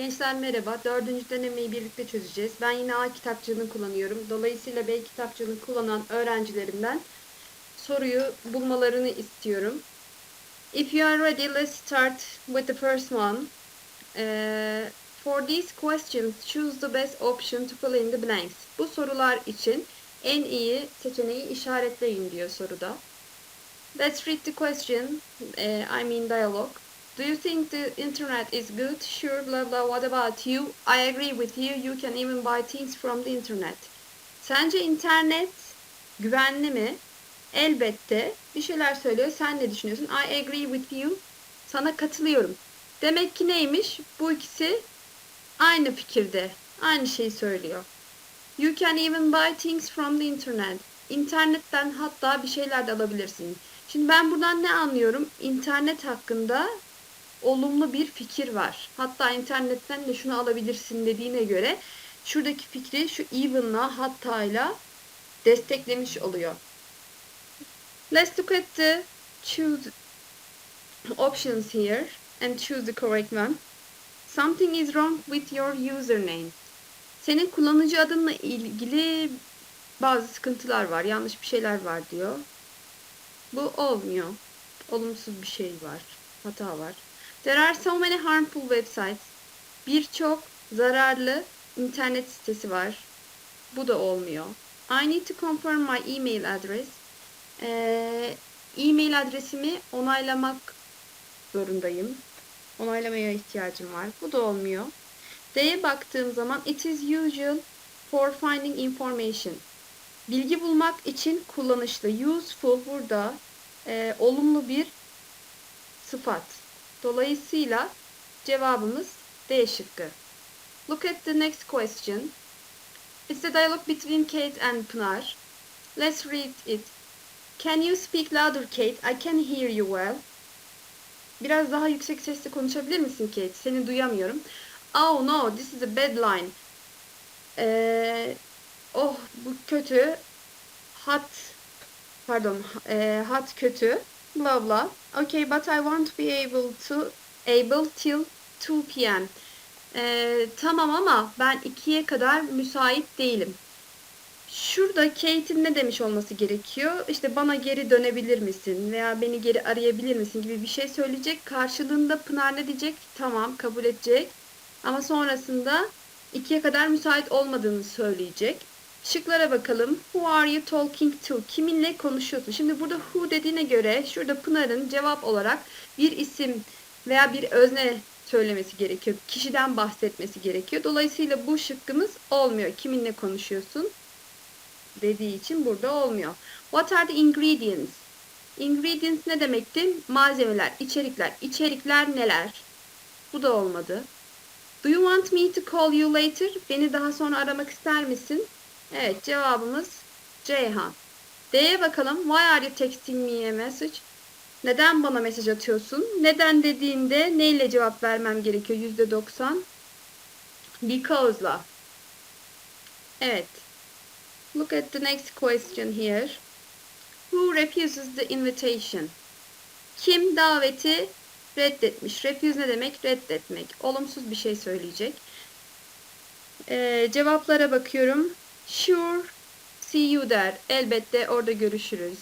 Gençler merhaba. Dördüncü denemeyi birlikte çözeceğiz. Ben yine A kitapçığını kullanıyorum. Dolayısıyla B kitapçığını kullanan öğrencilerimden soruyu bulmalarını istiyorum. If you are ready, let's start with the first one. Eh, for these questions, choose the best option to fill in the blanks. Bu sorular için en iyi seçeneği işaretleyin diyor soruda. Let's read the question, eh, I mean dialogue. Do you think the internet is good? Sure, blah blah. What about you? I agree with you. You can even buy things from the internet. Sence internet güvenli mi? Elbette. Bir şeyler söylüyor. Sen ne düşünüyorsun? I agree with you. Sana katılıyorum. Demek ki neymiş? Bu ikisi aynı fikirde. Aynı şeyi söylüyor. You can even buy things from the internet. İnternetten hatta bir şeyler de alabilirsin. Şimdi ben buradan ne anlıyorum? İnternet hakkında olumlu bir fikir var. Hatta internetten de şunu alabilirsin dediğine göre şuradaki fikri şu even'la hatta'yla desteklemiş oluyor. Let's look at the choose options here and choose the correct one. Something is wrong with your username. Senin kullanıcı adınla ilgili bazı sıkıntılar var, yanlış bir şeyler var diyor. Bu olmuyor. Olumsuz bir şey var, hata var. There are so many harmful websites. Birçok zararlı internet sitesi var. Bu da olmuyor. I need to confirm my email address. Ee, e-mail adresimi onaylamak zorundayım. Onaylamaya ihtiyacım var. Bu da olmuyor. D'ye baktığım zaman it is usual for finding information. Bilgi bulmak için kullanışlı. Useful burada e, olumlu bir sıfat. Dolayısıyla cevabımız D şıkkı. Look at the next question. It's the dialogue between Kate and Pınar. Let's read it. Can you speak louder Kate? I can hear you well. Biraz daha yüksek sesle konuşabilir misin Kate? Seni duyamıyorum. Oh no, this is a bad line. Ee, oh bu kötü. Hot, pardon, e, hot kötü. Blah blah. Okay, but I won't be able to able till 2 p.m. Ee, tamam ama ben 2'ye kadar müsait değilim. Şurada Kate'in ne demiş olması gerekiyor? İşte bana geri dönebilir misin veya beni geri arayabilir misin gibi bir şey söyleyecek. Karşılığında Pınar ne diyecek? Tamam kabul edecek. Ama sonrasında 2'ye kadar müsait olmadığını söyleyecek. Şıklara bakalım. Who are you talking to? Kiminle konuşuyorsun? Şimdi burada who dediğine göre şurada Pınar'ın cevap olarak bir isim veya bir özne söylemesi gerekiyor. Kişiden bahsetmesi gerekiyor. Dolayısıyla bu şıkkımız olmuyor. Kiminle konuşuyorsun? dediği için burada olmuyor. What are the ingredients? Ingredients ne demekti? Malzemeler, içerikler. İçerikler neler? Bu da olmadı. Do you want me to call you later? Beni daha sonra aramak ister misin? Evet cevabımız Ceyhan. D'ye bakalım. Why are you texting me a message? Neden bana mesaj atıyorsun? Neden dediğinde neyle cevap vermem gerekiyor? %90. Because'la. Evet. Look at the next question here. Who refuses the invitation? Kim daveti reddetmiş? Refuse ne demek? Reddetmek. Olumsuz bir şey söyleyecek. Ee, cevaplara bakıyorum. Sure, see you there. Elbette orada görüşürüz.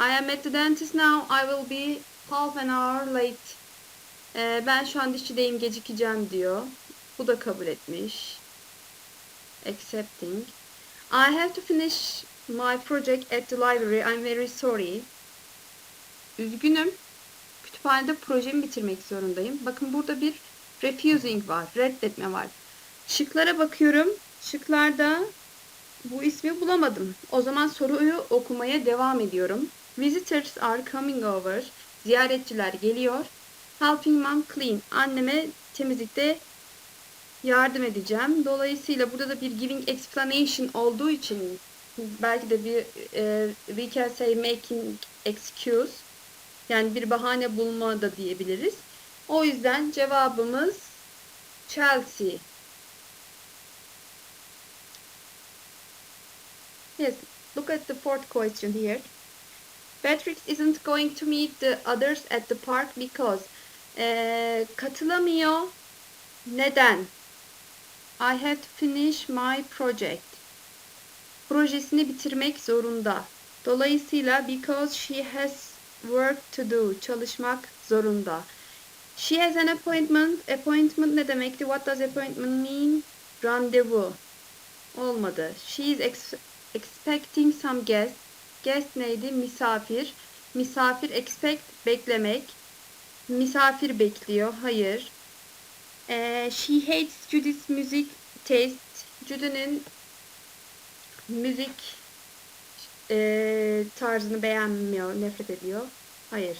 I am at the dentist now. I will be half an hour late. Ee, ben şu an dişçideyim gecikeceğim diyor. Bu da kabul etmiş. Accepting. I have to finish my project at the library. I'm very sorry. Üzgünüm. Kütüphanede projemi bitirmek zorundayım. Bakın burada bir refusing var. Reddetme var. Şıklara bakıyorum. Şıklarda bu ismi bulamadım. O zaman soruyu okumaya devam ediyorum. Visitors are coming over. Ziyaretçiler geliyor. Helping mom clean. Anneme temizlikte yardım edeceğim. Dolayısıyla burada da bir giving explanation olduğu için belki de bir e, we can say making excuse yani bir bahane bulma da diyebiliriz. O yüzden cevabımız Chelsea. Yes, look at the fourth question here. Patrick isn't going to meet the others at the park because e, katılamıyor Neden? I have to finish my project. Projesini bitirmek zorunda. Dolayısıyla because she has work to do. Çalışmak zorunda. She has an appointment. Appointment ne demekti? What does appointment mean? Randevu. Olmadı. She is ex- expecting some guests. Guest neydi? Misafir. Misafir expect beklemek. Misafir bekliyor. Hayır. Ee, she hates Judy's music taste. Judy'nin müzik ee, tarzını beğenmiyor, nefret ediyor. Hayır.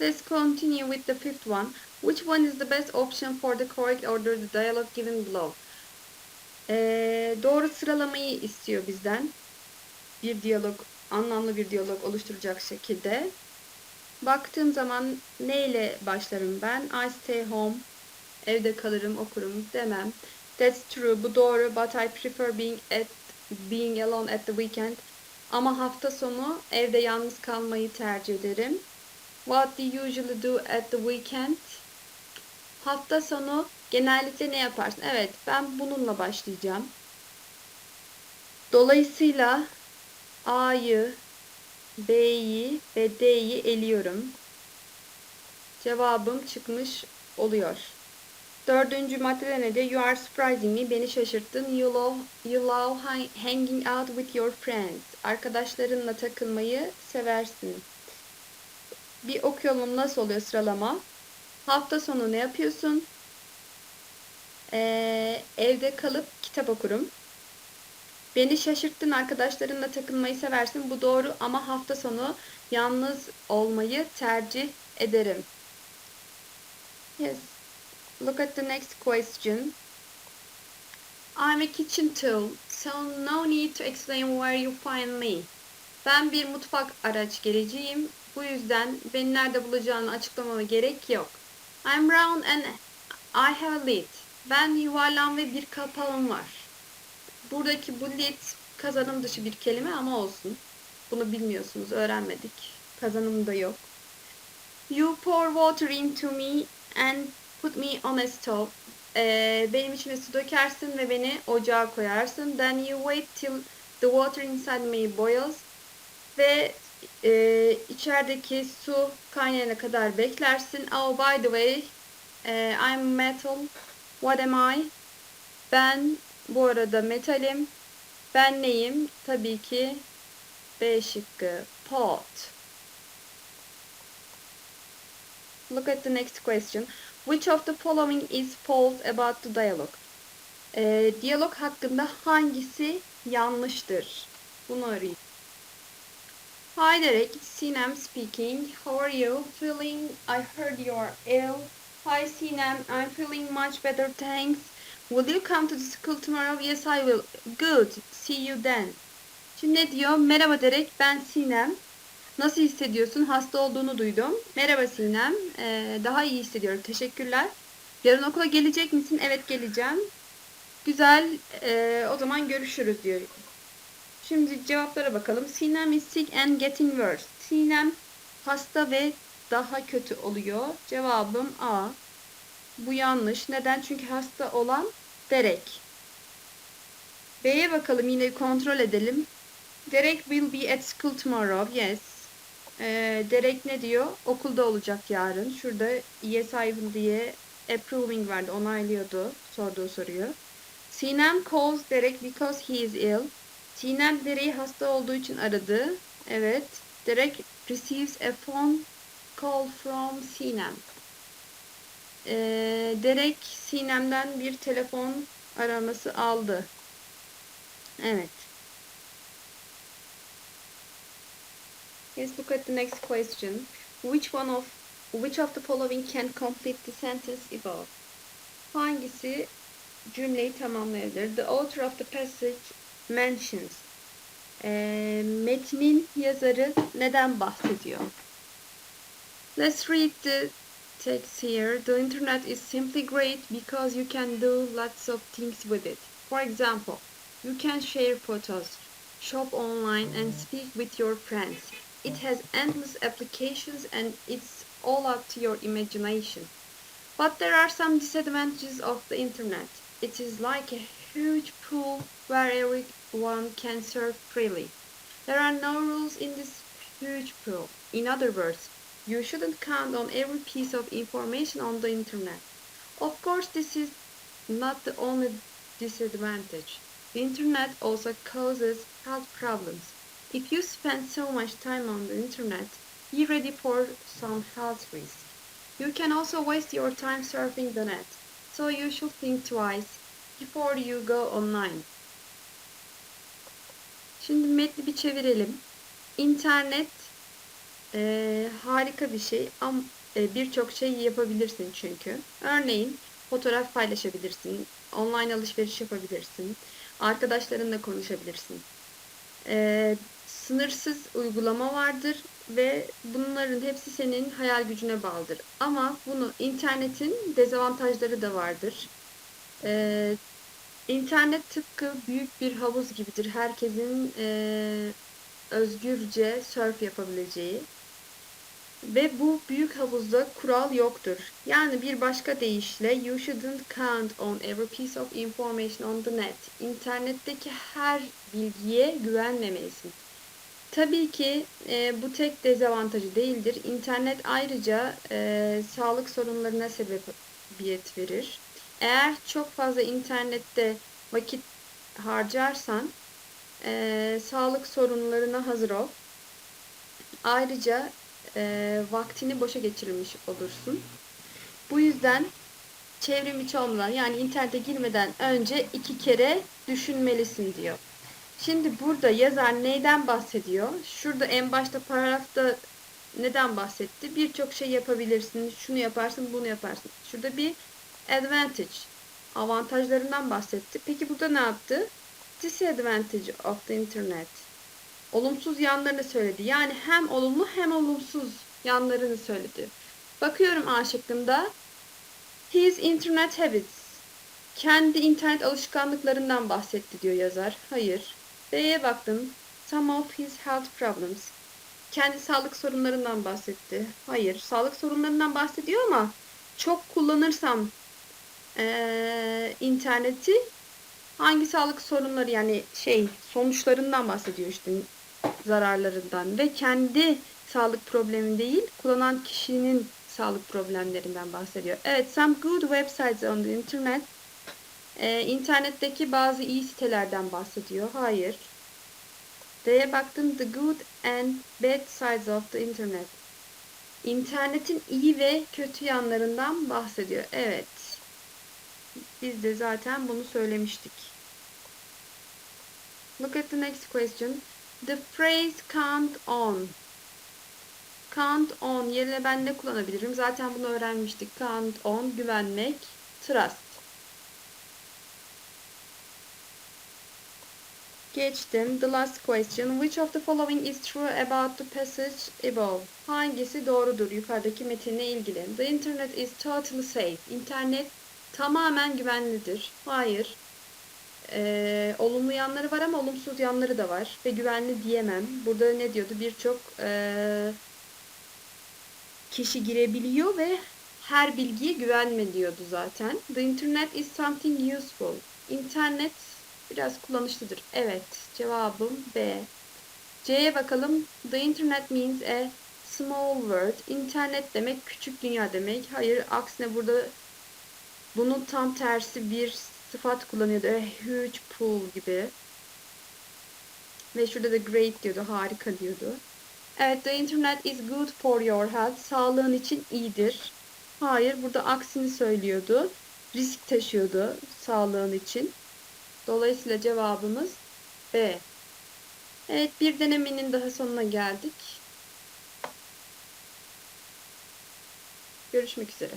Let's continue with the fifth one. Which one is the best option for the correct order the dialogue given below? Ee, doğru sıralamayı istiyor bizden. Bir diyalog, anlamlı bir diyalog oluşturacak şekilde. Baktığım zaman neyle başlarım ben? I stay home. Evde kalırım, okurum demem. That's true. Bu doğru. But I prefer being at being alone at the weekend. Ama hafta sonu evde yalnız kalmayı tercih ederim. What do you usually do at the weekend? Hafta sonu genellikle ne yaparsın? Evet, ben bununla başlayacağım. Dolayısıyla A'yı, B'yi ve D'yi eliyorum. Cevabım çıkmış oluyor. Dördüncü maddede ne diyor? You are surprising me. Beni şaşırttın. You love, you love hang- hanging out with your friends. Arkadaşlarınla takılmayı seversin. Bir okuyalım nasıl oluyor sıralama. Hafta sonu ne yapıyorsun? Ee, evde kalıp kitap okurum. Beni şaşırttın arkadaşlarınla takılmayı seversin. Bu doğru ama hafta sonu yalnız olmayı tercih ederim. Yes. Look at the next question. I'm a kitchen tool, so no need to explain where you find me. Ben bir mutfak araç geleceğim. Bu yüzden beni nerede bulacağını açıklamama gerek yok. I'm round and I have a lid. Ben yuvarlan ve bir kapağım var. Buradaki bu lid kazanım dışı bir kelime ama olsun. Bunu bilmiyorsunuz, öğrenmedik. Kazanım da yok. You pour water into me and put me on a stove. Ee, benim içine su dökersin ve beni ocağa koyarsın. Then you wait till the water inside me boils. Ve e, içerideki su kaynayana kadar beklersin. Oh by the way, e, I'm metal. What am I? Ben bu arada metalim. Ben neyim? Tabii ki B şıkkı. Pot. Look at the next question. Which of the following is false about the dialogue? Ee, diyalog hakkında hangisi yanlıştır? Bunu arayayım. Hi Derek, Sinem speaking. How are you? Feeling? I heard you are ill. Hi Sinem, I'm feeling much better, thanks. Will you come to the school tomorrow? Yes, I will. Good. See you then. Şimdi ne diyor? Merhaba Derek, ben Sinem. Nasıl hissediyorsun? Hasta olduğunu duydum. Merhaba Sinem. Ee, daha iyi hissediyorum. Teşekkürler. Yarın okula gelecek misin? Evet geleceğim. Güzel. Ee, o zaman görüşürüz diyor. Şimdi cevaplara bakalım. Sinem is sick and getting worse. Sinem hasta ve daha kötü oluyor. Cevabım A. Bu yanlış. Neden? Çünkü hasta olan Derek. B'ye bakalım yine kontrol edelim. Derek will be at school tomorrow. Yes. Ee, Derek ne diyor? Okulda olacak yarın. Şurada yes I will diye approving verdi. Onaylıyordu sorduğu soruyu. Sinem calls Derek because he is ill. Sinem Derek'i hasta olduğu için aradı. Evet. Derek receives a phone call from Sinem. Ee, Derek Sinem'den bir telefon araması aldı. Evet. Let's look at the next question. Which one of which of the following can complete the sentence above? Hangisi cümleyi tamamlayabilir? The author of the passage mentions. Ee, metnin yazarı neden bahsediyor? Let's read the text here. The internet is simply great because you can do lots of things with it. For example, you can share photos, shop online, and hmm. speak with your friends. It has endless applications and it's all up to your imagination. But there are some disadvantages of the internet. It is like a huge pool where everyone can surf freely. There are no rules in this huge pool. In other words, you shouldn't count on every piece of information on the internet. Of course, this is not the only disadvantage. The internet also causes health problems. If you spend so much time on the internet, be ready for some health risks. You can also waste your time surfing the net, so you should think twice before you go online. Şimdi metni bir çevirelim. İnternet e, harika bir şey ama e, birçok şey yapabilirsin çünkü. Örneğin fotoğraf paylaşabilirsin, online alışveriş yapabilirsin, arkadaşlarınla konuşabilirsin. E, sınırsız uygulama vardır ve bunların hepsi senin hayal gücüne bağlıdır. Ama bunu internetin dezavantajları da vardır. E, internet tıpkı büyük bir havuz gibidir. Herkesin e, özgürce surf yapabileceği. Ve bu büyük havuzda kural yoktur. Yani bir başka deyişle you shouldn't count on every piece of information on the net. İnternetteki her bilgiye güvenmemelisin. Tabii ki e, bu tek dezavantajı değildir. İnternet ayrıca e, sağlık sorunlarına sebebiyet verir. Eğer çok fazla internette vakit harcarsan e, sağlık sorunlarına hazır ol. Ayrıca e, vaktini boşa geçirmiş olursun. Bu yüzden çevrim içi olmadan yani internete girmeden önce iki kere düşünmelisin diyor. Şimdi burada yazar neyden bahsediyor? Şurada en başta paragrafta neden bahsetti? Birçok şey yapabilirsin. Şunu yaparsın, bunu yaparsın. Şurada bir advantage, avantajlarından bahsetti. Peki burada ne yaptı? Disadvantage of the internet. Olumsuz yanlarını söyledi. Yani hem olumlu hem olumsuz yanlarını söyledi. Bakıyorum A şıkkında. His internet habits. Kendi internet alışkanlıklarından bahsetti diyor yazar. Hayır. B'ye baktım. Some of his health problems. Kendi sağlık sorunlarından bahsetti. Hayır. Sağlık sorunlarından bahsediyor ama çok kullanırsam ee, interneti hangi sağlık sorunları yani şey sonuçlarından bahsediyor işte zararlarından ve kendi sağlık problemi değil kullanan kişinin sağlık problemlerinden bahsediyor. Evet, some good websites on the internet. Ee, internetteki bazı iyi sitelerden bahsediyor. Hayır. D'ye baktım. The good and bad sides of the internet. İnternetin iyi ve kötü yanlarından bahsediyor. Evet. Biz de zaten bunu söylemiştik. Look at the next question. The phrase count on. Count on yerine ben ne kullanabilirim? Zaten bunu öğrenmiştik. Count on güvenmek, trust. Geçtim. The last question. Which of the following is true about the passage above? Hangisi doğrudur yukarıdaki metinle ilgili? The internet is totally safe. İnternet tamamen güvenlidir. Hayır. Ee, olumlu yanları var ama olumsuz yanları da var. Ve güvenli diyemem. Burada ne diyordu? Birçok ee, kişi girebiliyor ve her bilgiye güvenme diyordu zaten. The internet is something useful. İnternet biraz kullanışlıdır. Evet. Cevabım B. C'ye bakalım. The internet means a small world. İnternet demek küçük dünya demek. Hayır. Aksine burada bunun tam tersi bir sıfat kullanıyordu. A huge pool gibi. Ve şurada da great diyordu. Harika diyordu. Evet, the internet is good for your health. Sağlığın için iyidir. Hayır, burada aksini söylüyordu. Risk taşıyordu sağlığın için. Dolayısıyla cevabımız B. Evet, bir denemenin daha sonuna geldik. Görüşmek üzere.